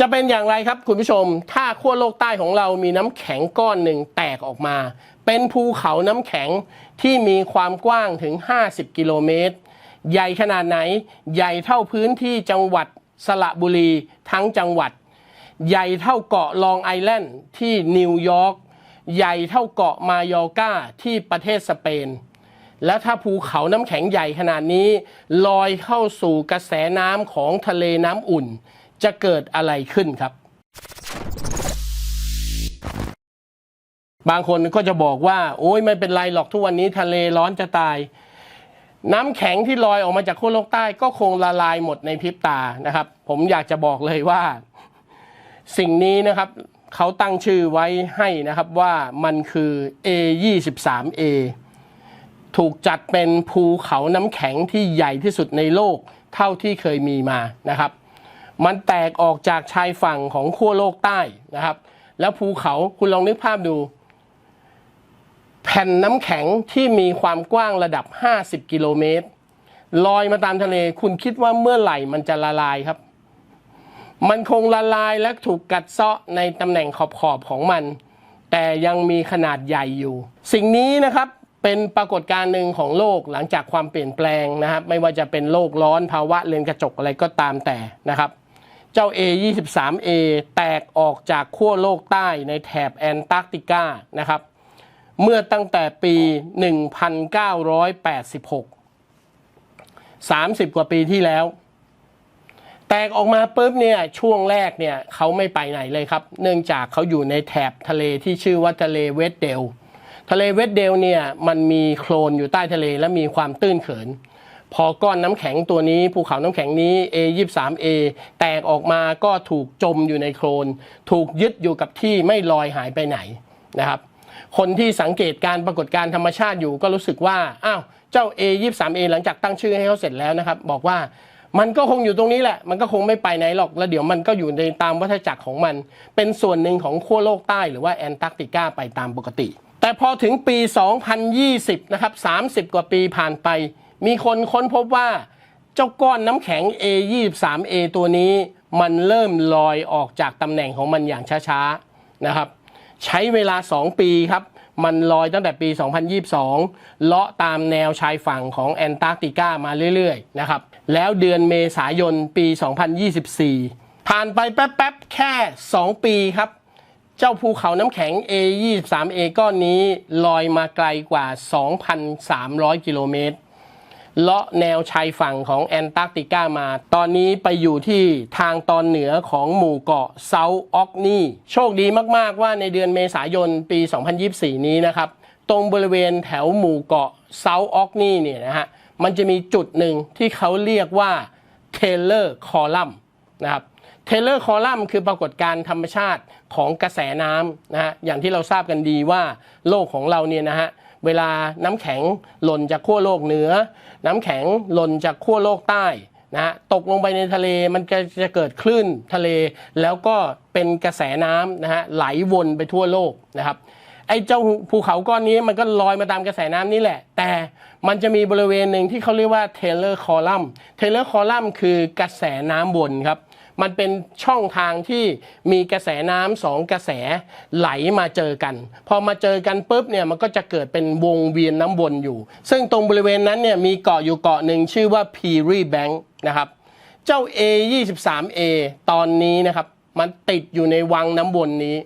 จะเป็นอย่างไรครับคุณผู้ชม ถ้าขั้วโลกใต้ของเรามีน้ำแข็งก้อนหนึ่งแตกออกมา เป็นภูเขาน้ำแข็งที่มีความกว้างถึง 50 กิโลเมตร ใหญ่ขนาดไหน ใหญ่เท่าพื้นที่จังหวัดสระบุรีทั้งจังหวัด ใหญ่เท่าเกาะลองไอแลนด์ที่นิวยอร์ก ใหญ่เท่าเกาะมายอร์กาที่ประเทศสเปน แล้วถ้าภูเขาน้ำแข็งใหญ่ขนาดนี้ ลอยเข้าสู่กระแสน้ำของทะเลน้ำอุ่น จะเกิดอะไรขึ้นครับ บางคนก็จะบอกว่า โอ้ยไม่เป็นไรหรอกทุกวันนี้ทะเลร้อนจะตาย น้ำแข็งที่ลอยออกมาจากขั้วโลกใต้ก็คงละลายหมดในพริบตานะครับ ผมอยากจะบอกเลยว่า สิ่งนี้นะครับเขาตั้งชื่อไว้ให้นะครับว่ามันคือ A23A ถูกจัดเป็นภูเขาน้ำแข็งที่ใหญ่ที่สุดในโลกเท่าที่เคยมีมานะครับ มันแตกออกจากชายฝั่งของขั้วโลกใต้นะครับ แล้วภูเขาคุณลองนึกภาพดู แผ่นน้ำแข็งที่มีความกว้างระดับ 50 กิโลเมตรลอยมาตามทะเล คุณคิดว่าเมื่อไหร่มันจะละลายครับ มันคงละลายและถูกกัดเซาะในตำแหน่งขอบขอบของมัน แต่ยังมีขนาดใหญ่อยู่ สิ่งนี้นะครับเป็นปรากฏการณ์หนึ่งของโลกหลังจากความเปลี่ยนแปลงนะครับ ไม่ว่าจะเป็นโลกร้อนภาวะเรือนกระจกอะไรก็ตามแต่นะครับ เจ้า A23A แตกออกจากขั้วโลกใต้ในแถบแอนตาร์กติกานะครับ เมื่อตั้งแต่ปี 1986 30 กว่าปีที่แล้ว แตกออกมาปุ๊บเนี่ยช่วงแรกเนี่ยเขาไม่ไปไหนเลยครับ เนื่องจากเขาอยู่ในแถบทะเลที่ชื่อว่าทะเลเวสเดลทะเลเวสเดลเนี่ยมันมีโคลนอยู่ใต้ทะเลและมีความตื้นเขิน พอก้อนน้ำแข็งตัวนี้ภูเขาน้ำแข็งนี้ A23A แตกออกมาก็ถูกจมอยู่ในโคลน ถูกยึดอยู่กับที่ไม่ลอยหายไปไหนนะครับ คนที่สังเกตการปรากฏการธรรมชาติอยู่ก็รู้สึกว่า อ้าว เจ้า A23A หลังจากตั้งชื่อให้เขาเสร็จแล้วนะครับ บอกว่ามันก็คงอยู่ตรงนี้แหละ มันก็คงไม่ไปไหนหรอก แล้วเดี๋ยวมันก็อยู่ในตามวัฏจักรของมัน เป็นส่วนหนึ่งของขั้วโลกใต้หรือว่าแอนตาร์กติกาไปตามปกติ แต่พอถึงปี 2020 นะครับ 30 กว่าปีผ่านไป มีคนค้นพบว่า เจ้าก้อนน้ำแข็ง A23A ตัวนี้มันเริ่มลอยออกจากตำแหน่งของมันอย่างช้าๆนะครับ ใช้เวลา 2 ปีครับ มันลอยตั้งแต่ปี 2022 เลาะตามแนวชายฝั่งของแอนตาร์กติกามาเรื่อยๆนะครับ แล้วเดือนเมษายนปี 2024 ผ่านไปแป๊บๆ แค่ 2 ปีครับเจ้าภูเขาน้ำแข็ง A23A ก้อนนี้ลอยมาไกลกว่า 2,300 กิโลเมตร เลาะแนวชายฝั่งของแอนตาร์กติกามา ตอนนี้ไปอยู่ที่ทางตอนเหนือของหมู่เกาะเซาท์ออกนีโชคดีมาก ๆ ว่าในเดือนเมษายนปี 2024 นี้นะครับ ตรงบริเวณแถวหมู่เกาะเซาท์ออกนีเนี่ยนะฮะ มันจะมีจุดหนึ่งที่เขาเรียกว่าเทเลอร์คอลัมนะครับเทเลอร์คอลัมน์คือปรากฏการณ์ธรรมชาติของกระแสน้ำนะฮะอย่างที่เราทราบกันดีว่าโลกของเราเนี่ยนะฮะ เวลาน้ำแข็งหล่นจากขั้วโลกเหนือ น้ำแข็งหล่นจากขั้วโลกใต้นะตกลงไปในทะเลมันก็จะเกิดคลื่นทะเล แล้วก็เป็นกระแสน้ำนะฮะไหลวนไปทั่วโลกนะครับไอ้เจ้าภูเขาก้อนนี้มันก็ลอยมาตามกระแสน้ำนี่แหละ แต่มันจะมีบริเวณหนึ่งที่เขาเรียกว่าเทเลอร์คอลัมเทเลอร์คอลัมคือกระแสน้ำวนครับ มันเป็นช่องทางที่มีกระแสน้ำสองกระแสไหลมาเจอกัน พอมาเจอกันปุ๊บเนี่ยมันก็จะเกิดเป็นวงเวียนน้ำวนอยู่ ซึ่งตรงบริเวณนั้นเนี่ยมีเกาะอยู่เกาะหนึ่งชื่อว่า Peary Bank นะครับ เจ้า A23A ตอนนี้นะครับ มันติดอยู่ในวังน้ำวนนี้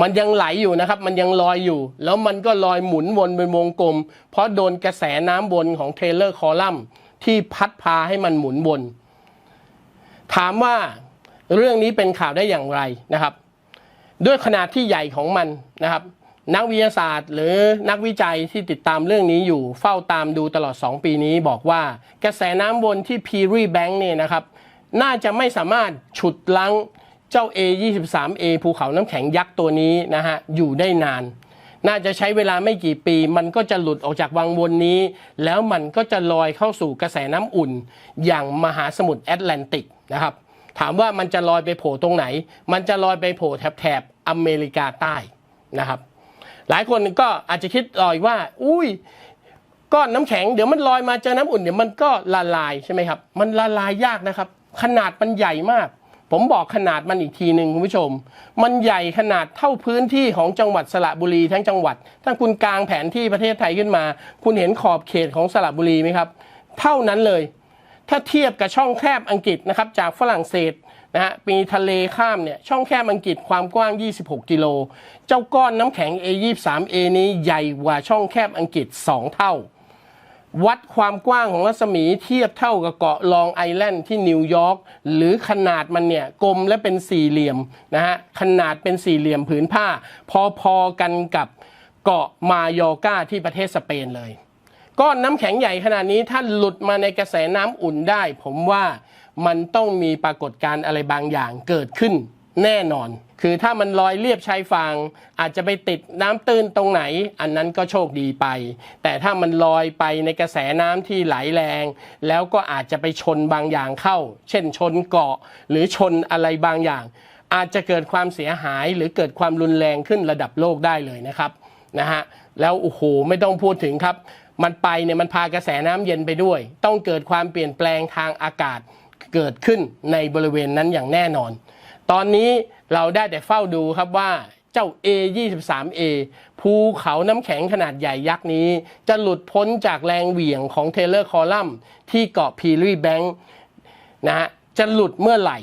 มันยังไหลอยู่นะครับ มันยังลอยอยู่ แล้วมันก็ลอยหมุนวนเป็นวงกลม เพราะโดนกระแสน้ำวนของเทเลอร์คอลัมน์ที่พัดพาให้มันหมุนวน ถามว่าเรื่องนี้เป็นข่าวได้อย่างไรนะครับ ด้วยขนาดที่ใหญ่ของมันนะครับ นักวิทยาศาสตร์ หรือนักวิจัยที่ติดตามเรื่องนี้อยู่เฝ้าตามดูตลอด 2 ปีนี้บอกว่ากระแสน้ำวนที่ Peary Bank เนี่ยนะครับ น่าจะไม่สามารถฉุดลังเจ้า A23A ภูเขาน้ำแข็งยักษ์ตัวนี้นะฮะอยู่ได้นาน น่าจะใช้เวลาไม่กี่ปี มันก็จะหลุดออกจากวังวนนี้ แล้วมันก็จะลอยเข้าสู่กระแสน้ำอุ่น อย่างมหาสมุทรแอตแลนติกนะครับ ถามว่ามันจะลอยไปโผล่ตรงไหน มันจะลอยไปโผล่แถบแถบอเมริกาใต้นะครับ หลายคนก็อาจจะคิดลอยว่า อุ้ยก้อนน้ำแข็งเดี๋ยวมันลอยมาเจอน้ำอุ่นเดี๋ยวมันก็ละลายใช่ไหมครับ มันละลายยากนะครับ ขนาดมันใหญ่มาก ผมบอกขนาดมันอีกทีหนึ่งคุณผู้ชม มันใหญ่ขนาดเท่าพื้นที่ของจังหวัดสระบุรีทั้งจังหวัด ถ้าคุณกลางแผนที่ประเทศไทยขึ้นมา คุณเห็นขอบเขตของสระบุรีไหมครับ เท่านั้นเลย ถ้าเทียบกับช่องแคบอังกฤษนะครับจากฝรั่งเศสนะฮะมีทะเลข้ามเนี่ยช่องแคบอังกฤษความกว้าง 26 กิโล เจ้าก้อนน้ำแข็ง A23A นี้ใหญ่กว่าช่องแคบอังกฤษ 2 เท่า วัดความกว้างของรัศมีเทียบเท่ากับเกาะลองไอแลนด์ที่นิวยอร์กหรือขนาดมันเนี่ยกลมและเป็นสี่เหลี่ยมนะฮะขนาดเป็นสี่เหลี่ยมผืนผ้า พอๆกันกับเกาะมายอร์กาที่ประเทศสเปนเลยก้อนน้ำแข็งใหญ่ขนาดนี้ถ้าหลุดมาในกระแสน้ำอุ่นได้ ผมว่ามันต้องมีปรากฏการณ์อะไรบางอย่างเกิดขึ้น แน่นอน คือถ้ามันลอยเรียบชายฝั่งอาจจะไปติดน้ำตื้นตรงไหน อันนั้นก็โชคดีไป แต่ถ้ามันลอยไปในกระแสน้ำที่ไหลแรง แล้วก็อาจจะไปชนบางอย่างเข้า เช่นชนเกาะหรือชนอะไรบางอย่าง อาจจะเกิดความเสียหายหรือเกิดความรุนแรงขึ้นระดับโลกได้เลยนะครับนะฮะแล้วโอ้โหไม่ต้องพูดถึงครับ มันไปเนี่ยมันพากระแสน้ำเย็นไปด้วย ต้องเกิดความเปลี่ยนแปลงทางอากาศเกิดขึ้นในบริเวณนั้นอย่างแน่นอน ตอนนี้เราได้แต่เฝ้าดูครับว่าเจ้า A23A ภูเขาน้ำแข็งขนาดใหญ่ยักษ์นี้ จะหลุดพ้นจากแรงเหวี่ยงของเทเลอร์คอลัมน์ที่เกาะพีรีแบงค์นะฮะจะหลุดเมื่อไหร่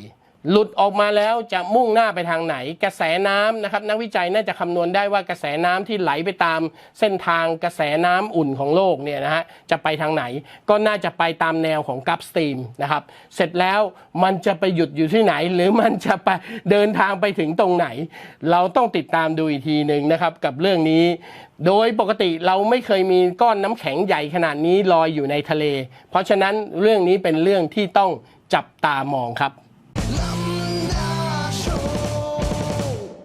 หลุดออกมาแล้วจะมุ่งหน้าไปทางไหน กระแสน้ำนะครับ นักวิจัยน่าจะคำนวณได้ว่ากระแสน้ำที่ไหลไปตามเส้นทางกระแสน้ำอุ่นของโลกเนี่ยนะฮะจะไปทางไหน ก็น่าจะไปตามแนวของกัฟสตรีมนะครับ เสร็จแล้วมันจะไปหยุดอยู่ที่ไหน หรือมันจะไปเดินทางไปถึงตรงไหน เราต้องติดตามดูอีกทีหนึ่งนะครับกับเรื่องนี้ โดยปกติเราไม่เคยมีก้อนน้ำแข็งใหญ่ขนาดนี้ลอยอยู่ในทะเล เพราะฉะนั้นเรื่องนี้เป็นเรื่องที่ต้องจับตามองครับ